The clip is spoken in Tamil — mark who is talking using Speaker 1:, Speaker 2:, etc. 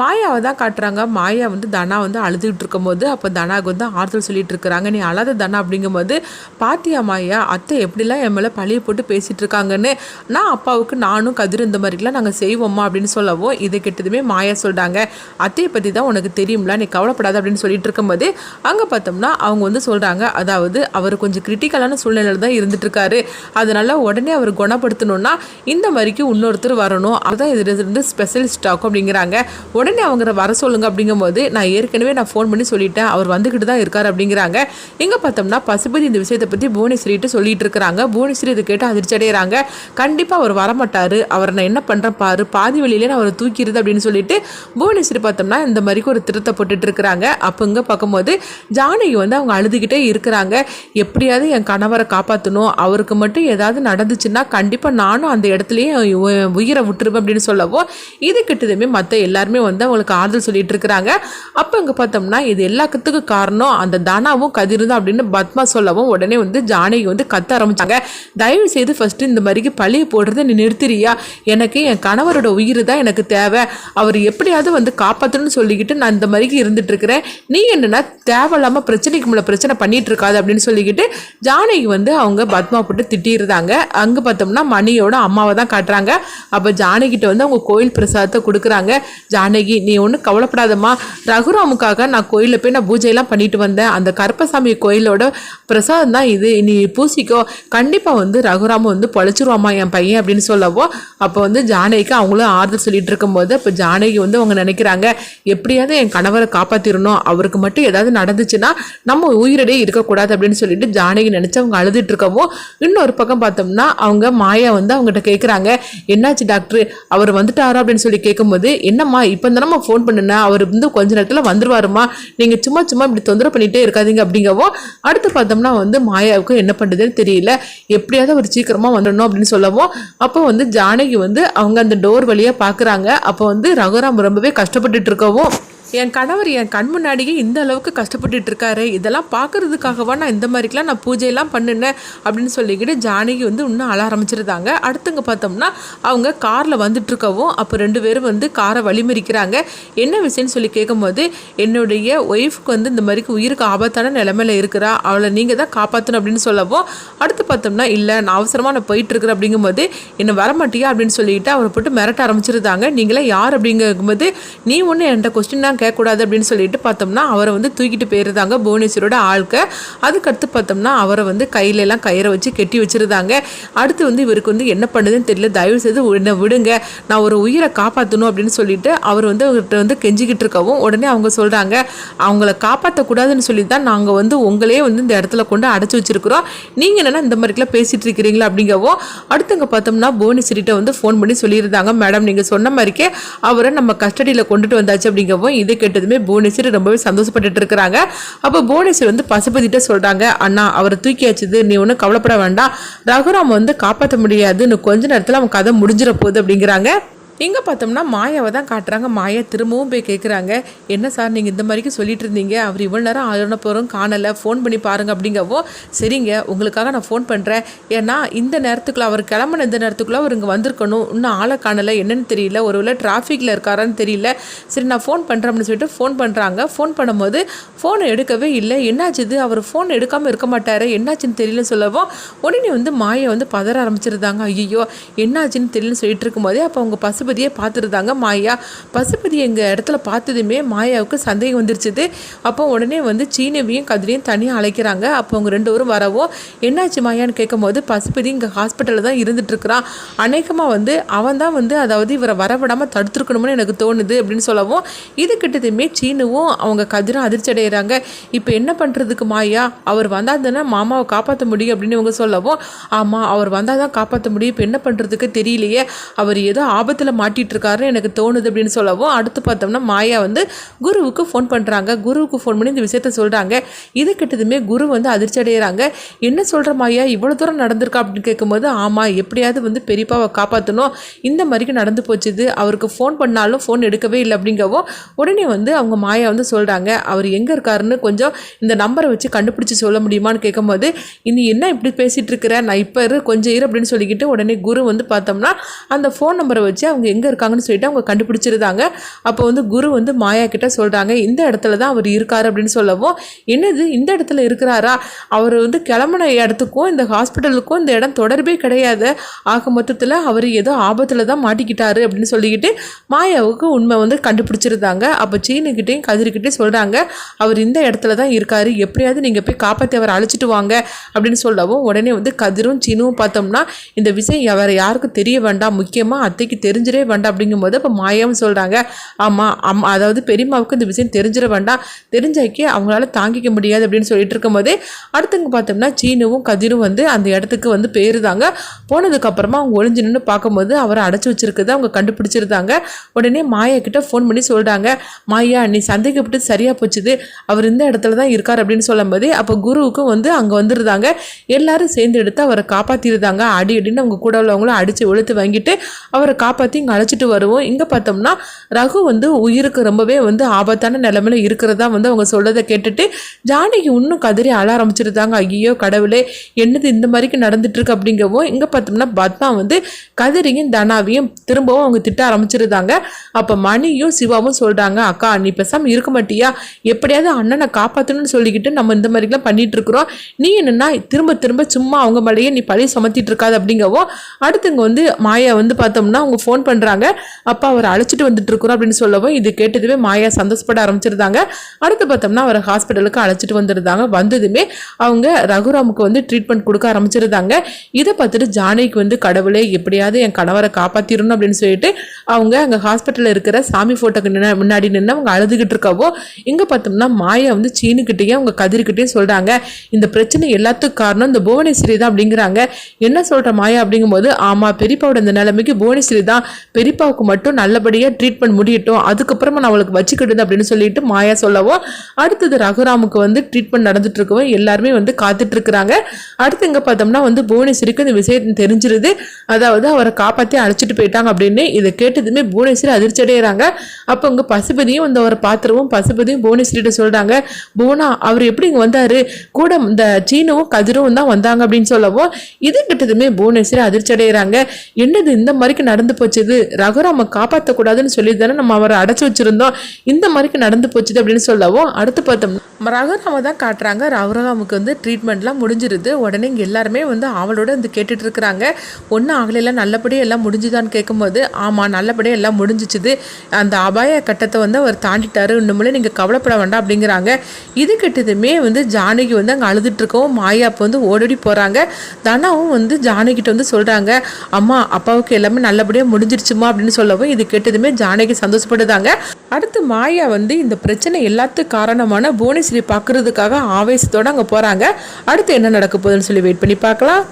Speaker 1: மாயாவை தான் காட்டுறாங்க. மாயா வந்து தனா வந்து அழுதுகிட்டு இருக்கும்போது அப்போ தனாவுக்கு வந்து ஆறுதல் சொல்லிட்டு இருக்கிறாங்க. நீ அழாத தனா அப்படிங்கும்போது பாத்தியா மாயா அத்தை எப்படிலாம் என் மேலே பழிய போட்டு பேசிகிட்டு இருக்காங்கன்னு நான் அப்பாவுக்கு நானும் கதிர் இந்த மாதிரிலாம் நாங்கள் செய்வோமா அப்படின்னு சொல்லவும் இதை கெட்டதுமே மாயா சொல்கிறாங்க அத்தையை பற்றி தான் உனக்கு தெரியும்ல நீ கவலைப்படாத அப்படின்னு சொல்லிட்டு இருக்கும்போது அங்கே பார்த்தோம்னா அவங்க வந்து சொல்கிறாங்க அதாவது அவர் கொஞ்சம் கிரிட்டிக்கலான சூழ்நிலையில் தான் இருந்துட்டுருக்காரு அதனால் அதனால உடனே அவர் குணப்படுத்தணும்னா இந்த மாதிரிக்கு இன்னொருத்தர் வரணும். அதுதான் இதில் இருந்து ஸ்பெஷலிஸ்ட் ஆகும் அப்படிங்கிறாங்க. உடனே அவங்க வர சொல்லுங்க அப்படிங்கும்போது நான் ஏற்கனவே நான் ஃபோன் பண்ணி சொல்லிட்டேன். அவர் வந்துக்கிட்டு தான் இருக்கார் அப்படிங்கிறாங்க. இங்கே பார்த்தோம்னா பசுபதி இந்த விஷயத்தை பற்றி புவனேஸ்வரிட்டு சொல்லிட்டு இருக்கிறாங்க. புவனேஸ்வரி இதை கேட்டு அதிர்ச்சி அடைகிறாங்க கண்டிப்பாக அவர் வரமாட்டார். அவர் நான் என்ன பண்ணுறேன் பாரு. பாதி வழியிலே நான் அவரை தூக்கிடுது அப்படின்னு சொல்லிட்டு புவனேஸ்வரி பார்த்தோம்னா இந்த மாதிரிக்கு ஒரு திருத்த போட்டுட்டு இருக்கிறாங்க. அப்போ இங்கே பார்க்கும்போது ஜானகி வந்து அவங்க அழுதுகிட்டே இருக்கிறாங்க. எப்படியாவது என் கணவரை காப்பாற்றணும் அவருக்கு மட்டும் ஏதாவது நடந்துச்சுன்னா கண்டிப்பாக நானும் அந்த இடத்துலையும் உயிரை விட்டுருவேன் அப்படின்னு சொல்லவோ இது கிட்டதுமே மற்ற எல்லாருமே வந்து அவங்களுக்கு ஆறுதல் சொல்லிட்டு இருக்கிறாங்க. அப்போ இங்கே பார்த்தோம்னா இது எல்லாத்துக்கும் காரணம் அந்த தனாவும் கதிரும் தான் அப்படின்னு பத்மா சொல்லவும் உடனே வந்து ஜானகி வந்து கத்த ஆரம்பிச்சாங்க. தயவு செய்து ஃபர்ஸ்ட் இந்த மாதிரிக்கு பழிய போடுறதை நீ நிறுத்திறியா? எனக்கு என் கணவரோட உயிர் தான் எனக்கு தேவை. அவர் எப்படியாவது வந்து காப்பாற்றணும்னு சொல்லிக்கிட்டு நான் இந்த மாதிரிக்கு இருந்துட்டு இருக்கிறேன். நீ என்னென்னா தேவையில்லாமல் பிரச்சனைக்கு மேலே பிரச்சனை பண்ணிட்டு இருக்காது அப்படின்னு சொல்லிக்கிட்டு ஜானகி வந்து அவங்க பத்மா போட்டு திட்டிருந்தாங்க அங்கே பார்த்தோம்னா மணியோட அம்மாவை தான் காட்டுறாங்க. அப்போ ஜானகிட்ட வந்து அவங்க கோயில் பிரசாதத்தை கொடுக்குறாங்க. ஜானகி நீ ஒன்றும் கவலைப்படாதம்மா. ரகுராமுக்காக நான் கோயிலில் போய் நான் பூஜையெல்லாம் பண்ணிட்டு வந்தேன். அந்த கருப்பசாமி கோயிலோட பிரசாதம் தான் இது. நீ பூசிக்கோ. கண்டிப்பாக வந்து ரகுராம வந்து பொழைச்சிருவாமா என் பையன் அப்படின்னு சொல்லவோ அப்போ வந்து ஜானகிக்கு அவங்களும் ஆறுதல் சொல்லிட்டு இருக்கும்போது இப்போ ஜானகி வந்து அவங்க நினைக்கிறாங்க எப்படியாவது என் கணவரை காப்பாற்றிடணும் அவருக்கு மட்டும் ஏதாவது நடந்துச்சுன்னா நம்ம உயிரிடையே இருக்கக்கூடாது அப்படின்னு சொல்லிட்டு ஜானகி நினச்சி அவங்க அழுதுட்டு இருக்கவும் இன்னொரு பக்கம் பார்த்தோம்னா அவங்க மாயா வந்து அவங்ககிட்ட கேட்குறாங்க என்னாச்சு டாக்டர்? அவர் வந்துட்டாரா? அப்படின்னு சொல்லி கேட்கும்போது என்னம்மா இப்போ தானம்மா ஃபோன் பண்ணுனா அவர் வந்து கொஞ்ச நேரத்தில் வந்துருவாருமா? நீங்கள் சும்மா சும்மா இப்படி தொந்தரவு பண்ணிகிட்டே இருக்காதீங்க அப்படிங்கவோ அடுத்து பார்த்தோம்னா வந்து மாயாவுக்கு என்ன பண்ணுறதுன்னு தெரியல. எப்படியாவது அவர் சீக்கிரமாக வந்துடணும் அப்படின்னு சொல்லவும் அப்போ வந்து ஜானகி வந்து அவங்க அந்த டோர் வழியாக பார்க்குறாங்க அப்போ வந்து ரகுராம் ரொம்பவே கஷ்டப்பட்டுட்டு இருக்கவும் என் கணவர் என் கண் முன்னாடியே இந்த அளவுக்கு கஷ்டப்பட்டுட்டு இருக்காரு இதெல்லாம் பார்க்கறதுக்காகவா நான் இந்த மாதிரிக்கெலாம் நான் பூஜையெல்லாம் பண்ணினேன் அப்படின்னு சொல்லிக்கிட்டு ஜானகி வந்து இன்னும் அழ ஆரம்பிச்சிருந்தாங்க. அடுத்தங்க பார்த்தோம்னா அவங்க காரில் வந்துட்டு இருக்கவும் அப்போ ரெண்டு பேரும் வந்து காரை வழிமறிக்கிறாங்க. என்ன விஷயம்னு சொல்லி கேட்கும்போது என்னுடைய ஒய்ஃப்க்கு வந்து இந்த மாதிரிக்கு உயிருக்கு ஆபத்தான நிலைமையில இருக்கிறா. அவளை நீங்கள் தான் காப்பாற்றணும் அப்படின்னு சொல்லவும் அடுத்து பார்த்தோம்னா இல்லை நான் அவசரமாக நான் போயிட்டு இருக்கிறேன் அப்படிங்கும்போது என்னை வரமாட்டியா? அப்படின்னு சொல்லிட்டு அவரை போட்டு மிரட்ட ஆரம்பிச்சிருந்தாங்க. நீங்களே யார்? அப்படிங்கும்போது நீ ஒன்று என்கிட்ட கொஸ்டின் தான் கேட்கக்கூடாது அப்படின்னு சொல்லிட்டு பார்த்தோம்னா அவரை வந்து தூக்கிட்டு போயிருந்தாங்க புவனேஸ்வரோட ஆள்க. அதுக்கடுத்து பார்த்தோம்னா அவரை வந்து கையில எல்லாம் கயிறை வச்சு கெட்டி வச்சிருந்தாங்க. அடுத்து வந்து இவருக்கு வந்து என்ன பண்ணுதுன்னு தெரியல. தயவு செய்து என்னை விடுங்க. நான் ஒரு உயிரை காப்பாற்றணும் அப்படின்னு சொல்லிட்டு அவர் வந்து அவர்கிட்ட வந்து கெஞ்சிக்கிட்டு இருக்கவும் உடனே அவங்க சொல்கிறாங்க அவங்கள காப்பாற்றக்கூடாதுன்னு சொல்லி தான் நாங்கள் வந்து உங்களே வந்து இந்த இடத்துல கொண்டு அடைச்சி வச்சிருக்கிறோம். நீங்கள் என்னென்னா இந்த மாதிரிக்கெல்லாம் பேசிட்டு இருக்கிறீங்களா? அப்படிங்கவும் அடுத்தவங்க பார்த்தோம்னா புவனேஸ்வரிட்ட வந்து ஃபோன் பண்ணி சொல்லியிருந்தாங்க மேடம் நீங்கள் சொன்ன மாதிரிக்கே அவரை நம்ம கஸ்டடியில் கொண்டுட்டு வந்தாச்சு அப்படிங்கவும் இது கேட்டதுமே புவனேஸ்வரி ரொம்பவே சந்தோஷப்பட்டுட்டு இருக்கிறாங்க அப்போ புவனேஸ்வரி வந்து பசுபதிட்ட சொல்கிறாங்க அண்ணா அவரை தூக்கி வச்சது நீ ஒன்றும் கவலைப்பட வேண்டாம். ரகுராம் வந்து காப்பாற்ற முடியாது. இன்னும் கொஞ்ச நேரத்தில் அவன் கதை முடிஞ்சிட போகுது அப்படிங்கிறாங்க. இங்கே பார்த்தோம்னா மாயாவை தான் காட்டுறாங்க. மாயா திரும்பவும் போய் கேட்குறாங்க என்ன சார் நீங்கள் இந்த மாதிரிக்கு சொல்லிட்டு இருந்தீங்க? அவர் இவ்வளோ நேரம் ஆயிரம் போகிறோம் காணலை. ஃபோன் பண்ணி பாருங்க அப்படிங்கவோ சரிங்க உங்களுக்காக நான் ஃபோன் பண்ணுறேன் ஏன்னா இந்த நேரத்துக்குள்ள அவர் கிளம்புன இந்த நேரத்துக்குள்ள அவர் இங்கே வந்திருக்கணும். இன்னும் ஆளை காணலை. என்னன்னு தெரியல. ஒருவேளை டிராஃபிக்கில் இருக்காரான்னு தெரியல. சரி நான் ஃபோன் பண்ணுறேன் அப்படின்னு சொல்லிட்டு ஃபோன் பண்ணுறாங்க ஃபோன் பண்ணும்போது ஃபோனை எடுக்கவே இல்லை. என்னாச்சுது அவர் ஃபோன் எடுக்காமல் இருக்க மாட்டார். என்னாச்சுன்னு தெரியலன்னு சொல்லவும் உடனே வந்து மாயை வந்து பதற ஆரம்பிச்சிருந்தாங்க. ஐயோ என்னாச்சுன்னு தெரியலன்னு சொல்லிட்டு இருக்கும்போதே அப்போ அவங்க பசு பசுபதியை பார்த்துருந்தாங்க. மாயா பசுபதி எங்கள் இடத்துல பார்த்ததுமே மாயாவுக்கு சந்தேகம் வந்துருச்சுது. அப்போ உடனே வந்து சீனவியும் கதிரையும் தனியாக அழைக்கிறாங்க. அப்போ அவங்க ரெண்டு பேரும் வரவும் என்னாச்சு மாயான்னு கேட்கும்போது பசுபதி இங்கே ஹாஸ்பிட்டலில் தான் இருந்துட்டுருக்கிறான். அநேகமாக வந்து அவன் தான் வந்து அதாவது இவரை வரவிடாமல் தடுத்துருக்கணும்னு எனக்கு தோணுது அப்படின்னு சொல்லவும் இது கிட்டதுமே சீனுவும் அவங்க கதிரும் அதிர்ச்சி அடைகிறாங்க இப்போ என்ன பண்ணுறதுக்கு மாயா? அவர் வந்தால் தானே மாமாவை காப்பாற்ற முடியும் அப்படின்னு இவங்க சொல்லவும் ஆமாம் அவர் வந்தால் தான் காப்பாற்ற முடியும். இப்போ என்ன பண்ணுறதுக்கு தெரியலையே. அவர் ஏதோ ஆபத்தில் ஆபத்தில் மாட்டிட்டு இருக்காருன்னு எனக்கு தோணுது அப்படின்னு சொல்லவும் அடுத்து பார்த்தோம்னா மாயா வந்து குருவுக்கு ஃபோன் பண்ணுறாங்க குருவுக்கு ஃபோன் பண்ணி இந்த விஷயத்த சொல்கிறாங்க இது கிட்டதுமே குரு வந்து அதிர்ச்சி அடைகிறாங்க என்ன சொல்கிற மாயா? இவ்வளோ தூரம் நடந்திருக்கா அப்படின்னு கேட்கும்போது ஆமாம் எப்படியாவது வந்து பெரியப்பாவை காப்பாற்றணும் இந்த மாதிரிக்கு நடந்து போச்சுது. அவருக்கு ஃபோன் பண்ணாலும் ஃபோன் எடுக்கவே இல்லை அப்படிங்கவும் உடனே வந்து அவங்க மாயா வந்து சொல்கிறாங்க அவர் எங்கே இருக்காருன்னு கொஞ்சம் இந்த நம்பரை வச்சு கண்டுபிடிச்சி சொல்ல முடியுமான்னு கேட்கும்போது இனி என்ன இப்படி பேசிகிட்டு இருக்கிற நான் இப்போ இரு கொஞ்சம் இரு அப்படின்னு சொல்லிக்கிட்டு உடனே குரு வந்து பார்த்தோம்னா அந்த ஃபோன் நம்பரை வச்சு அவங்க அவங்க எங்கே இருக்காங்கன்னு சொல்லிட்டு அவங்க கண்டுபிடிச்சிருந்தாங்க. அப்போ வந்து குரு வந்து மாயா கிட்ட சொல்கிறாங்க இந்த இடத்துல தான் அவர் இருக்கார் அப்படின்னு சொல்லவும் என்னது இந்த இடத்துல இருக்கிறாரா? அவர் வந்து கிளம்புன இடத்துக்கும் இந்த ஹாஸ்பிட்டலுக்கும் இந்த இடம் தொடர்பே கிடையாது. ஆக மொத்தத்தில் அவர் ஏதோ ஆபத்தில் தான் மாட்டிக்கிட்டாரு அப்படின்னு சொல்லிக்கிட்டு மாயாவுக்கு உண்மை வந்து கண்டுபிடிச்சிருந்தாங்க. அப்போ சீனுக்கிட்டையும் கதிர்கிட்டையும் சொல்கிறாங்க அவர் இந்த இடத்துல தான் இருக்கார் எப்படியாவது நீங்கள் போய் காப்பாற்றி அவரை அழைச்சிட்டு வாங்க அப்படின்னு சொல்லவும் உடனே வந்து கதிரும் சீனும் பார்த்தோம்னா இந்த விஷயம் அவரை யாருக்கும் தெரிய வேண்டாம். முக்கியமாக அத்தைக்கு தெரிஞ்சிடவே வேண்டாம் அப்படிங்கும்போது அப்போ மாயாவும் சொல்கிறாங்க ஆமாம் அம் அதாவது பெரியம்மாவுக்கு இந்த விஷயம் தெரிஞ்சிட வேண்டாம். தெரிஞ்சாக்கி அவங்களால தாங்கிக்க முடியாது அப்படின்னு சொல்லிட்டு இருக்கும்போதே அடுத்தவங்க பார்த்தோம்னா சீனுவும் கதிரும் வந்து அந்த இடத்துக்கு வந்து போயிருந்தாங்க. போனதுக்கப்புறமா அவங்க ஒளிஞ்சு நின்று பார்க்கும்போது அவரை அடைச்சி வச்சிருக்கதை அவங்க கண்டுபிடிச்சிருந்தாங்க. உடனே மாயா கிட்ட ஃபோன் பண்ணி சொல்கிறாங்க மாயா நீ சந்தேகப்பட்டு சரியாக போச்சுது. அவர் இந்த இடத்துல தான் இருக்கார் அப்படின்னு சொல்லும்போது அப்போ குருவுக்கும் வந்து அங்கே வந்துருந்தாங்க. எல்லாரும் சேர்ந்து எடுத்து அவரை காப்பாற்றிருந்தாங்க அடி அடின்னு அவங்க கூட உள்ளவங்களும் அடித்து ஒழுத்து வாங்கிட்டு அவரை காப்பாற்றி இங்கே அழைச்சிட்டு வருவோம். இங்கே பார்த்தோம்னா ரகு வந்து உயிருக்கு ரொம்பவே வந்து ஆபத்தான நிலைமையில இருக்கிறதா வந்து அவங்க சொல்றதை கேட்டுட்டு ஜானகி இன்னும் கதறி அழ ஆரம்பிச்சிருந்தாங்க ஐயோ கடவுளே என்னது இந்த மாதிரிக்கு நடந்துட்டுருக்கு அப்படிங்கவும் இங்கே பார்த்தோம்னா பத்மா வந்து கதிரியும் தனாவையும் திரும்பவும் அவங்க திட்ட ஆரம்பிச்சிருந்தாங்க. அப்போ மணியும் சிவாவும் சொல்கிறாங்க அக்கா நீ பேசாமல் இருக்க மாட்டியா? எப்படியாவது அண்ணனை காப்பாற்றணும்னு சொல்லிக்கிட்டு நம்ம இந்த மாதிரிலாம் பண்ணிட்டு இருக்கிறோம். நீ என்னன்னா திரும்ப திரும்ப சும்மா அவங்க மேலேயே நீ பழைய சுமத்திட்டு இருக்காது அப்படிங்கவும் அடுத்து இங்கே வந்து மாயா வந்து பார்த்தோம்னா அவங்க ஃபோன் பண்ணுறாங்க அப்பா அவரை அழைச்சிட்டு வந்துட்டு இருக்கிறோம் அப்படின்னு சொல்லவும் இது கேட்டதுமே மாயா சந்தோஷப்பட ஆரம்பிச்சிருந்தாங்க. அடுத்து பார்த்தோம்னா அவரை ஹாஸ்பிட்டலுக்கு அழைச்சிட்டு வந்துருந்தாங்க. வந்ததுமே அவங்க ரகுராமுக்கு வந்து ட்ரீட்மெண்ட் கொடுக்க ஆரம்பிச்சிருந்தாங்க. இதை பார்த்துட்டு ஜானகிக்கு வந்து கடவுளே எப்படியாவது என் கணவரை காப்பாற்றிடணும் அப்படின்னு சொல்லிட்டு அவங்க அங்கே ஹாஸ்பிட்டலில் இருக்கிற சாமி ஃபோட்டோக்கு நின்று முன்னாடி நின்று அவங்க அழுதுகிட்டு இருக்கவோ இங்கே பார்த்தோம்னா மாயா வந்து சீனுக்கிட்டேயும் அவங்க கதிர்கிட்டேயும் சொல்கிறாங்க இந்த பிரச்சனை எல்லாத்துக்கும் காரணம் இந்த புவனேஸ்வரி தான் அப்படிங்கிறாங்க. என்ன சொல்கிற மாயா அப்படிங்கும்போது ஆமாம் பெரியப்பாவோட இந்த நிலைமைக்கு புவனேஸ்வரி தான். பெரியப்பாவுக்கு மட்டும் நல்லபடியாக ட்ரீட்மெண்ட் முடியட்டும். அதுக்கப்புறமா நான் அவளுக்கு வச்சுக்கிடுது அப்படின்னு சொல்லிட்டு மாயா சொல்லவும் அடுத்தது ரகுராமுக்கு வந்து ட்ரீட்மெண்ட் நடந்துட்டு இருக்கவும் எல்லாருமே வந்து காத்துட்டு இருக்கிறாங்க. அடுத்து இங்கே பார்த்தோம்னா வந்து புவனேஸ்வரிக்கு இந்த விஷயம் தெரிஞ்சிருது. அதாவது அவரை காப்பாற்றி அழைச்சிட்டு போயிட்டாங்க அப்படின்னு இதை கேட்டதுமே புவனேஸ்வரி அதிர்ச்சி அடைகிறாங்க அப்போ இங்கே பசுபதியும் வந்து அவரை பார்த்துருவோம். பசுபதியும் புவனேஸ்வரிட்ட சொல்கிறாங்க புவனா அவர் எப்படி இங்கே வந்தார்? கூட இந்த சீனவும் கதிரும் தான் வந்தாங்க அப்படின்னு சொல்லவும் இது கிட்டதுமே புவனேஸ்வரி அதிர்ச்சி அடைகிறாங்க என்னது இந்த மாதிரிக்கு நடந்து இது ரகுராம காப்பாற்றக்கூடாதுன்னு சொல்லி தானே நம்ம அவரை அடைச்சி வச்சிருந்தோம். இந்த மாதிரிக்கு நடந்து போச்சுது அப்படின்னு சொல்லவும் அடுத்து பார்த்தோம்னா ரகுராம தான் காட்டுறாங்க. ரகுராமுக்கு வந்து ட்ரீட்மெண்ட்லாம் முடிஞ்சிருது. உடனே இங்கே எல்லாருமே வந்து அவளோட வந்து கேட்டுட்டு இருக்கிறாங்க. ஒன்றும் ஆகலையெல்லாம் நல்லபடியாக எல்லாம் முடிஞ்சுதான்னு கேட்கும்போது ஆமாம் நல்லபடியாக எல்லாம் முடிஞ்சிச்சுது. அந்த அபாய கட்டத்தை வந்து அவர் தாண்டிட்டாரு. இன்னுமே நீங்கள் கவலைப்பட வேண்டாம் அப்படிங்கிறாங்க. இது கிட்டதுமே வந்து ஜானகி வந்து அங்கே அழுதுட்டு மாயா அப்போ வந்து ஓடோடி போகிறாங்க தனாவும் வந்து ஜானகிட்ட வந்து சொல்கிறாங்க அம்மா அப்பாவுக்கு எல்லாமே நல்லபடியாக முடிஞ்சிருச்சுமா அப்படின்னு சொல்லவும் இது கேட்டதுமே ஜானகி சந்தோஷப்படுதாங்க அடுத்து மாயா வந்து இந்த பிரச்சனை எல்லாத்துக்கும் காரணமான புவனேஸ்வரி பார்க்கறதுக்காக ஆவேசத்தோடு அங்கே போகிறாங்க அடுத்து என்ன நடக்க போகுதுன்னு சொல்லி வெயிட் பண்ணி பார்க்கலாம்.